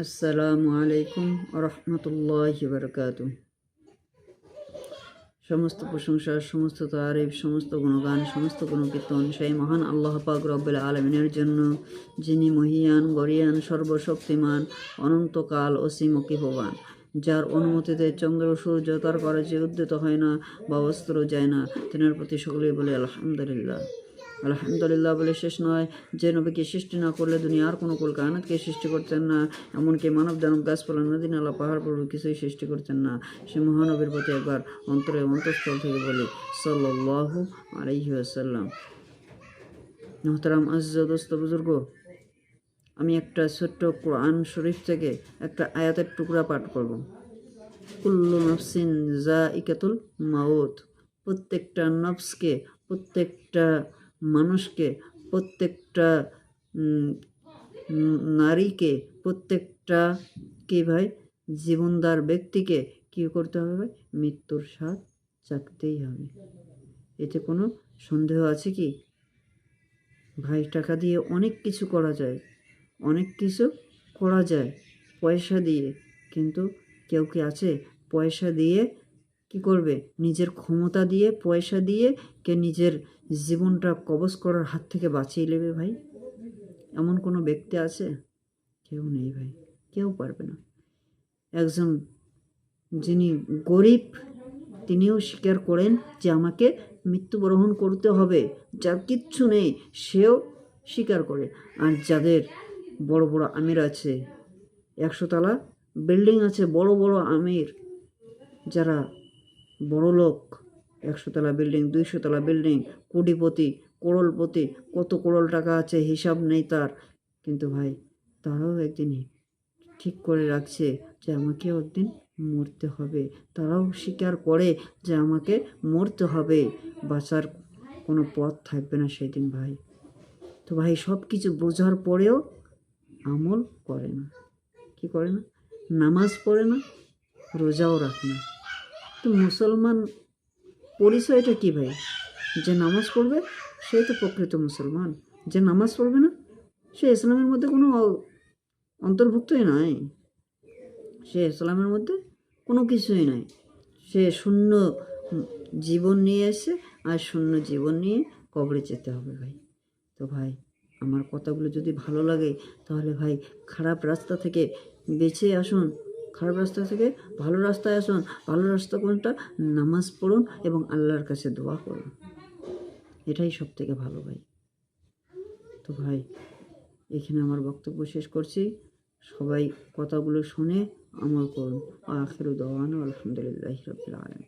আসসালামু আলাইকুম রহমতুল্লাহ বরকাত সমস্ত প্রশংসা, সমস্ত তারিফ, সমস্ত গুণগান, সমস্ত গুণকীর্তন সেই মহান আল্লাহ পাক রব্বুল আলমিনের জন্য, যিনি মহিয়ান, গরিয়ান, সর্বশক্তিমান, অনন্তকাল অসীম কিভবান যার অনুমতিতে চন্দ্র, সূর্য, তার করাচি উদ্যত হয় না বা অস্ত্র যায় না, তেনার প্রতি সকলেই বলে আলহামদুলিল্লাহ। আলহামদুলিল্লাহ বলে শেষ নয়, যে নবীকে সৃষ্টি না করলে দুনিয়ার কোনো কুল কায়নাতকে সৃষ্টি করতেন না। এমনকি মানব দানব গাছপালা নদী নালা পাহাড় পর্বত কিছুই সৃষ্টি করতেন না। সে মহানবীর প্রতি একবার অন্তরে অন্তঃস্থল থেকে বলি সাল্লাহ আলাইহি আসাল্লাম মোহতারাম আজ্জ দোস্ত বুজুর্গ, আমি একটা ছোট্ট কোরআন শরীফ থেকে একটা আয়াতের টুকরা পাঠ করব। কুল্লু নফসিন জা ইকাতুল মাউত, প্রত্যেকটা নফসকে প্রত্যেকটা মানুষকে, প্রত্যেকটা নারীকে, প্রত্যেকটা কি ভাই? জীবনদার ব্যক্তিকে কী করতে হবে মৃত্যুর স্বাদ চাকতেই হবে। এতে কোনো সন্দেহ আছে কি? ভাই, টাকা দিয়ে অনেক কিছু করা যায়। অনেক কিছু করা যায়, পয়সা দিয়ে। কিন্তু কেউ কি আছে? পয়সা দিয়ে কি করবে? নিজের ক্ষমতা দিয়ে, পয়সা দিয়ে কে নিজের জীবনটা কবজ করার হাত থেকে বাঁচিয়ে নেবে ভাই? এমন কোনো ব্যক্তি আছে? কেউ নেই ভাই, কেউ পারবে না। একজন যিনি গরিব, তিনিও স্বীকার করেন যে আমাকে মৃত্যুবরণ করতে হবে। যার কিচ্ছু নেই, সেও স্বীকার করে। আর যাদের বড় বড় আমির আছে একশোতলা বিল্ডিং আছে, বড় বড় আমির, যারা বড় লোক, একশোতলা বিল্ডিং, দুইশোতলা বিল্ডিং, কোটিপতি করোড়পতি কত করোড় টাকা আছে, হিসাব নেই তার। কিন্তু ভাই, তারাও একদিন ঠিক করে রাখছে যে আমাকে একদিন মরতে হবে। তারাও স্বীকার করে যে আমাকে মরতে হবে। বাঁচার কোনো পথ থাকবে না সেদিন ভাই। তো ভাই সব কিছু বোঝার পরেও আমল করে না। কি করে না? নামাজ পড়ে না, রোজাও রাখে না। তো মুসলমান পরিচয়টা কী ভাই? যে নামাজ পড়বে সে তো প্রকৃত মুসলমান। যে নামাজ পড়বে না, সে ইসলামের মধ্যে কোনো অন্তর্ভুক্তই নয় সে ইসলামের মধ্যে কোনো কিছুই নয় সে শূন্য জীবন নিয়ে এসে আর শূন্য জীবন নিয়ে কবরে যেতে হবে ভাই। তো ভাই, আমার কথাগুলো যদি ভালো লাগে, তাহলে ভাই খারাপ রাস্তা থেকে বেঁচে আসুন। খারাপ রাস্তা থেকে ভালো রাস্তায় আসুন। ভালো রাস্তা কোনটা? নামাজ পড়ুন এবং আল্লাহর কাছে দোয়া করুন। এটাই সব থেকে ভালো ভাই। তো ভাই, এখানে আমার বক্তব্য শেষ করছি। সবাই কথাগুলো শুনে আমল করুন। আখির দাওয়ান আলহামদুলিল্লাহ রবিল আলম